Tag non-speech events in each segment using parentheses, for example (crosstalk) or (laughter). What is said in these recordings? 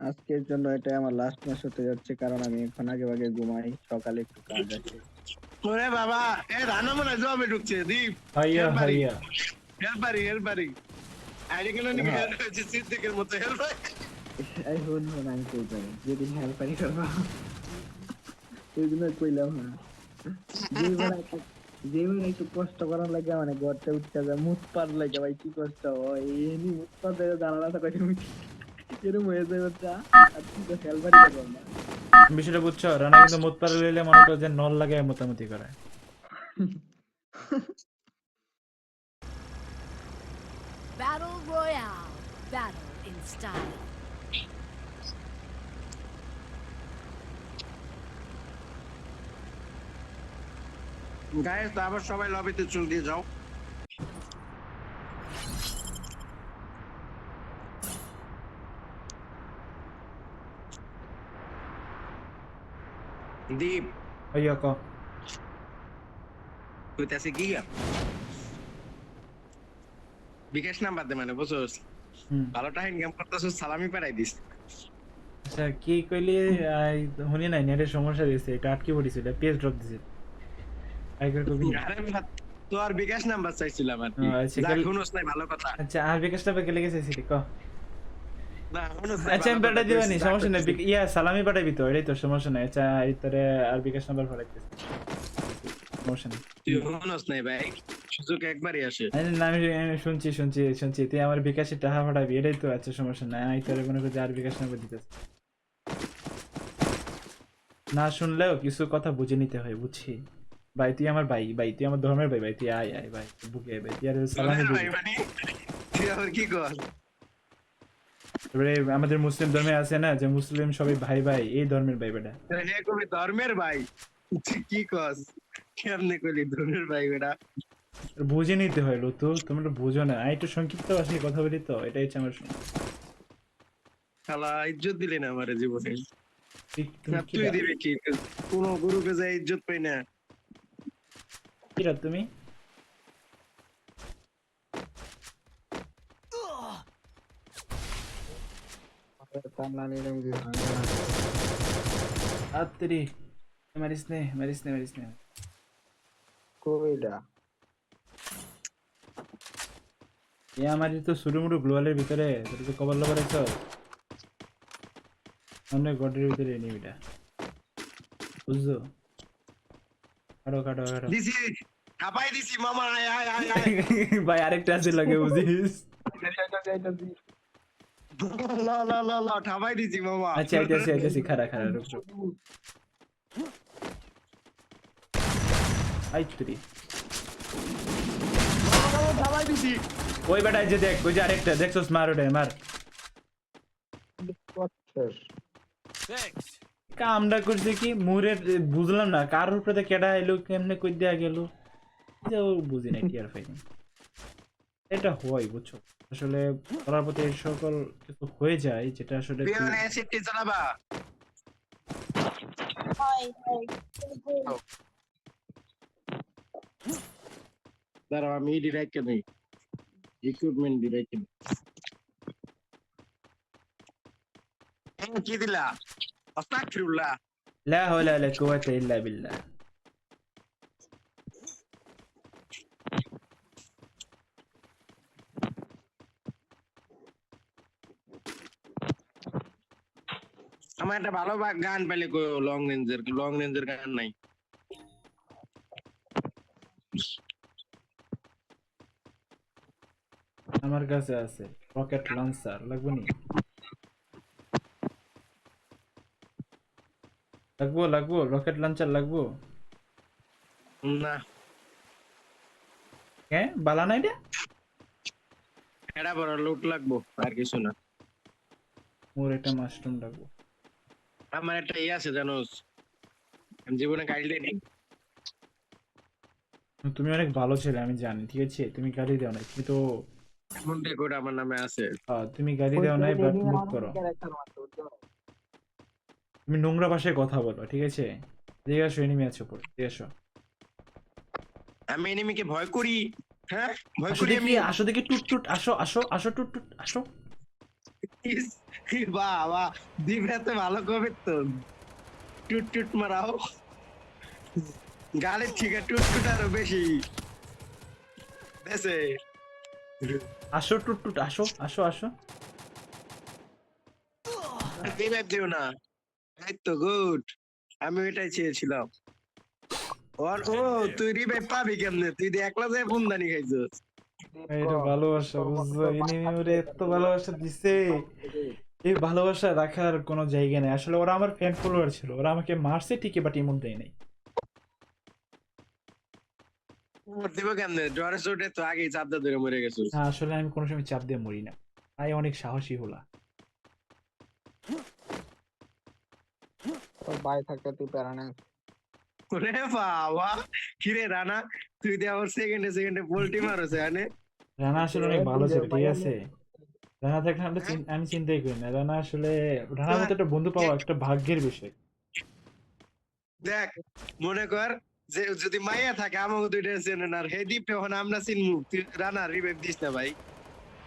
আজকের জন্য এটাই আমার লাস্ট ম্যাচ হতে যাচ্ছে কারণ আমি এখন আগে আগে ঘুমাই সকালে একটু কাজ আছে। ওরে বাবা এ রানা মনে হয় জবে ঢুকছে দীপ। হাইয়া হেলপারি। হাইয়া। হেলপারি হেলপারি। আইডি কেন নিবি হচ্ছে সিদ্দিকের মতো হেলপারি। এই হন হন আমি কই পারি? যেদিন হেল্পারি করব ওই জন্য কইলাম না। যেবার একটু কষ্ট করার লাগে মানে ঘরটা উঠতে যায় মুখ পার লাগে ভাই কি কষ্ট। হয় এমনি মুখ পার এরকম হয়ে যায় বাচ্চা আর কি তো হেল্পারি করব না বিষয়টা বুঝছ রানা কিন্তু মুত পারে লইলে মনে করো যে নল লাগে মোটামুটি করে Battle Royale. Battle in style. গায়ে তো আবার সবাই লবিতে চল দিয়ে যাও হাইয়া ক কইতাছে কি বিকাশ নাম্বার দে মানে বুঝছস। ভালো টাকা ইনকাম করতেছস সালামি পাঠাই দিস আচ্ছা কি কইলি শুনি নাই নেটের সমস্যা দিয়েছে এটা আটকে পড়েছিল পেজ ড্রপ দিছে আইকার কবি আরে ভাত, তোর বিকাশ নাম্বার চাইছিলাম আর কি যা নাই ভালো কথা আচ্ছা আর সিটি ক নাই আচ্ছা আমি পাঠাই দিবানি সমস্যা নাই ইয়া সালামি পাঠাইবি তো এটাই তো সমস্যা নাই আচ্ছা এই তোরে আর বিকাশ নাম্বার পাঠাইতেছি সমস্যা নাই। তুই শুনোস নাই ভাই সুযোগ একবারই আসে। না, আমি আমি শুনছি শুনছি শুনছি তুই আমার বিকাশে টাকা পাঠাবি এটাই তো আচ্ছা সমস্যা নাই আমি তোরে মনে করি আর বিকাশ নাম্বার দিতেছি। না শুনলেও কিছু কথা বুঝে নিতে হয় বুঝছি। ভাই তুই আমার ভাই ভাই তুই আমার ধর্মের ভাই ভাই তুই আয় আয় ভাই বুকে ভাই তুই আর সালামি ভাই তুই আবার কি কর? এবারে আমাদের মুসলিম ধর্মে আছে না যে মুসলিম সবাই ভাই ভাই এই ধর্মের ভাই বেটা। হে কবি ধর্মের ভাই? কি কস? কেমনে কইলি ধর্মের ভাই বেটা? বুঝে নিতে হয় লতু তোমরা বুঝো না। আমি একটু সংক্ষিপ্ত ভাষায় কথা বলি তো এটাই হচ্ছে আমার। শালা ইজ্জত দিলি না আমার জীবনে। তুই দিবি কি? কোন গুরুকে যাই ইজ্জত পাই না। কি রা তুমি কামলা নিলাম কি আত্রি মারিস নে মারিস নে মারিস নে কইডা এ আমার তো শুরু মুরু গ্লোয়ালের ভিতরে তোর তো কবর লবর আছে অনেক গডের ভিতরে এনিমিটা বুঝছ কাটো কাটো কাটো দিছি হাবাই দিছি মামা আয় আয় আয় আয় ভাই আরেকটা আছে লাগে বুঝিস ল ল ল ল ঠাবাই দিছি মামা। আচ্ছা আইতেছি আইতেছি খারা খারা রুক। রুক আই তুই ঠাবাই দিছি। ওই বেটা যে দেখ ওই যে আরেকটা দেখছস মার ওটা মার। কামটা করছে কি? মুরের বুঝলাম না কার উপরে কেডা এলো কেমনে কই দেয়া গেল বুঝি না কি আর ফাইনি এটা হয় বুঝছ? আসলে করার প্রতি এই সকল কিছু হয়ে যায় যেটা আসলে সিটি দাঁড়াও আমি ডিরেক্ট নেই। ইকুইপমেন্ট ডিরেক্ট কি দিলা? আস্তাগফিরুল্লাহ লা হাওলা ওয়ালা কুওয়াতা ইল্লা বিল্লাহ। আমার একটা ভালো গান পেলে লং রেঞ্জের লং রেঞ্জের গান নাই। আমার কাছে আছে রকেট লঞ্চার লাগবে নি? লাগবো লাগবো রকেট লঞ্চার লাগবো? না। হ্যাঁ বালা নাই রে এটা বড় লুট লাগবো আর কিছু না। মোর একটা মাশরুম লাগবো। আমার একটা ইয়ে আছে জানোস আমি জীবনে গাড়ি নেই। তুমি অনেক ভালো ছেলে আমি জানি ঠিক আছে? তুমি গাড়ি দাও না তুমি তো এমন রেকর্ড আমার নামে আছে। তুমি গাড়ি দাও নাই বাট মুভ করো। তুমি নোংরা ভাষায় কথা বলো ঠিক আছে? ঠিক আছে এনিমি আছে উপরে ঠিক আছে আমি এনিমিকে ভয় করি হ্যাঁ? ভয় করি আমি। আসো দেখি টুট টুট আসো আসো আসো টুট টুট আসো। বাহ দিবরাতে ভালো কবে তো। টুট টুট মারাও। গালের থেকে টুট টুট আরও বেশি। দেশে আসো টুট টুট আসো আসো আসো। রিভাইভ দিও না। এই তো গুড। আমি ওইটাই চেয়েছিলাম। ও তুই রিভাইভ পাবি কেমনে? তুই একলা যায় বুন্দানি খাইছিস। এটা ভালোবাসা বুঝছ? এনিমি ওরে এত ভালোবাসা দিছে। এই ভালোবাসা রাখার কোনো জায়গা নেই। আসলে ওরা আমার ফ্যান ফলোয়ার ছিল। ওরা আমাকে মারছে ঠিকই বাট ইমোট দেয় নাই। ওর দিব কেমনে? জ্বরে চোটে তো আগেই চাপদা ধরে মরে গেছিস না আসলে আমি কোনো সময় চাপ দিয়ে মরি না। তাই অনেক সাহসী হলা। তোর বাড়ি থাকতে তুই প্যারা না ওরে বাবা কিরে রানা তুই দিয়ে আমার সেকেন্ডে সেকেন্ডে পোল্টি মারছে আনে রানা আসলে অনেক ভালো ছিল ঠিক আছে? রানা থাকলে আমরা আমি চিন্তাই করি না। রানা আসলে রানার মতো একটা বন্ধু পাওয়া একটা ভাগ্যের বিষয়। দেখ মনে কর যে যদি মাইয়া থাকে আমাকে দুইটা চেনে না আর হে দ্বীপ এখন আমরা চিনমু। তুই রানা রিভাইভ দিস না ভাই।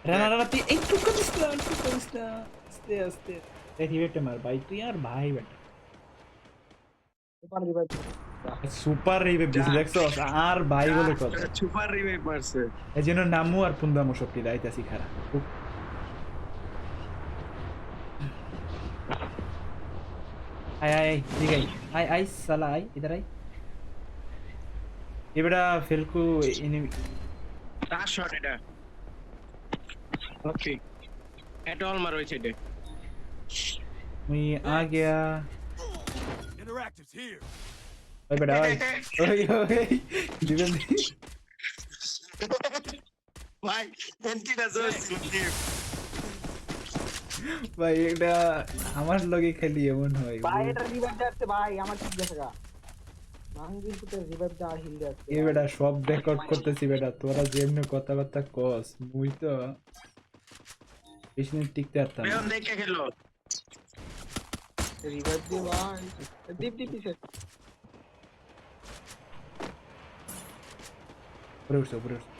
রানা রানা তুই একটু করিস না একটু করিস না। আস্তে আস্তে। এই রিভেটে মার ভাই। তুই আর ভাই বেটা। সুপার রিভাইভ সুপার দেখছ আর ভাই বলে কথা। সুপার রিভাইভ মারছে এই জন্য নামু আর পুন্দামু সবটি দাইতাছি খারা আয় আয় ঠিক আয় আয় আয় সালা আয় ইধার আয়। এবারে ফেলকু এনিমি তার শট এটা। ওকে এটা অল মার হয়েছে এটা মুই আ গয়া Interactive's here. ওই বেটা ওই ওই ওই ভাই এন্টিটা জোস ভাই এটা আমার লগে খালি এমন হয় ভাই এটা রিভাইভ যাচ্ছে ভাই আমার ঠিক গেছে গা এ বেটা সব রেকর্ড করতেছি বেটা তোরা যেমনি কথাবার্তা কস মুই তো বেশি দিন টিকতে পারতাম দেখে খেলো রিভাইভ দিয়ে ভাই দীপ দীপ পিছে উপরে উঠছে উপরে উঠছে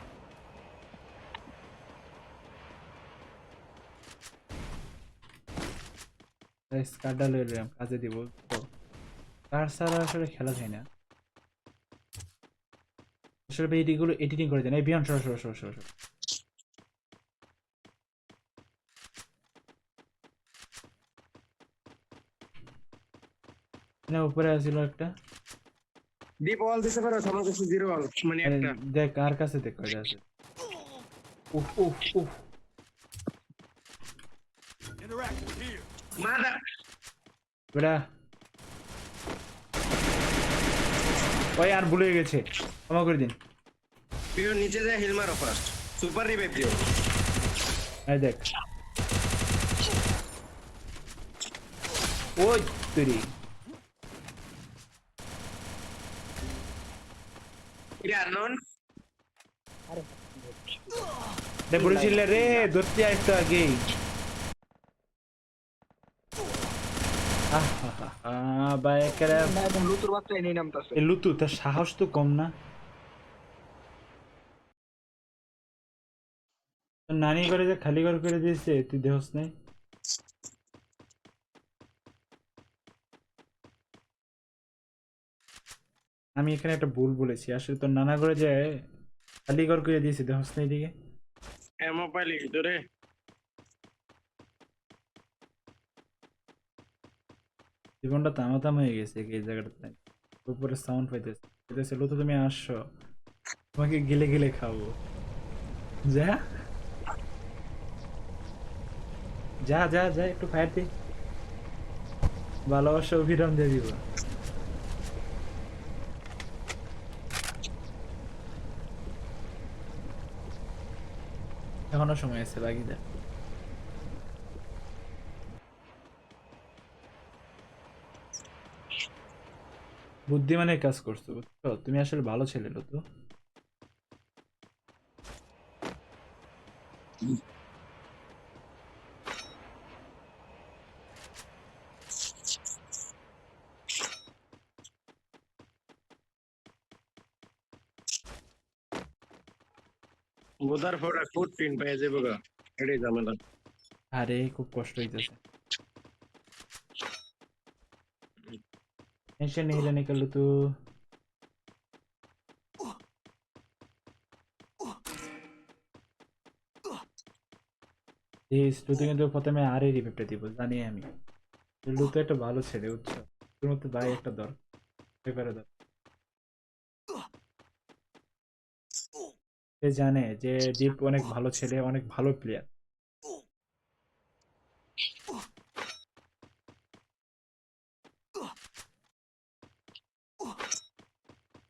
স্কারটা লয়ে এলাম কাজে দিব। তো কার ছাড়া আসলে খেলা যায় না। আসলে এডিগুলো এডিটিং করে দেন। এই বিয়ন সরো সরো সরো সরো। না উপরে আছিল একটা। ডিপ অল দিতে পারো আমার কাছে জিরো অল মানে একটা। দেখ কার কাছে দেখ কয়টা আছে? উফ উফ উফ। আর ভুলে গেছে। ক্ষমা করে দিন। বেয়ন নিচে যায় হিল মারো ফার্স্ট সুপার রিভাইভ দিও এই দেখ। ওই তুই এটা আননোন রে বলেছিল রে ধরতে একটু আগেই আহ হা হা হা ভাই একেবারে না একদম লুতুর বাচ্চা এনে নামতাছে এ লুতু তার সাহস তো কম না নানি করে যে খালি ঘর করে দিয়েছে তুই দেহস নাই আমি এখানে একটা ভুল বলেছি। আসলে তোর নানা করে যে খালি ঘর করে দিয়েছে দেহস নাই দিকে এমো পাইলি তোরে জীবনটা তামাতাম হয়ে গেছে এই জায়গাটাতে। উপরে সাউন্ড পাইতেছে। পাইতেছে তো তুমি আসছো। তোমাকে গেলে গেলে খাব। যা। যা যা যা একটু ফায়ার দি। ভালোবাসা অভিরাম দিয়ে দিব। এখনও সময় আছে বাকি বুদ্ধিমানের কাজ করছ বুঝছ? তুমি আসলে ভালো ছেলে তো। বোধার ফোটা ফুট পিন পেয়ে যাবো গা এটাই ঝামেলা আরে খুব কষ্ট হইতেছে टेंशन नहीं लेने का तू এই লুতু কিন্তু প্রথমে আরে রিভিপটা দিব জানি আমি লুতু একটা ভালো ছেলে বুঝছো তোর মধ্যে ভাই একটা দর পেপারে দর সে জানে যে দীপ অনেক (laughs) ভালো ছেলে অনেক ভালো প্লেয়ার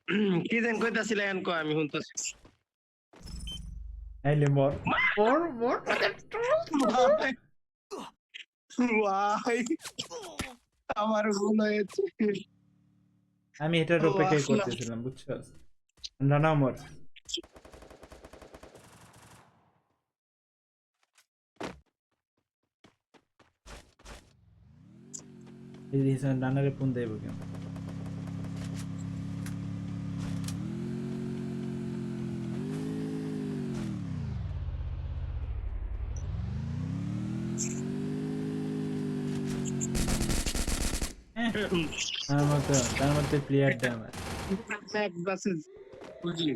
(clears throat) কি দেন কইতাছিলে এখন কয় আমি শুনতাছি। নাইলে মর। মর মর (laughs) ভাই আমার ভুল হয়েছে। আমি এটার ও, অপেক্ষাই করতেছিলাম বুঝছ না না মর। দেব কেন? তার মধ্যে প্লেয়ারটা বুঝলি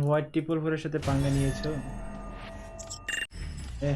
হোয়াইট টিপল ফোরের সাথে পাঙ্গা নিয়েছো? এ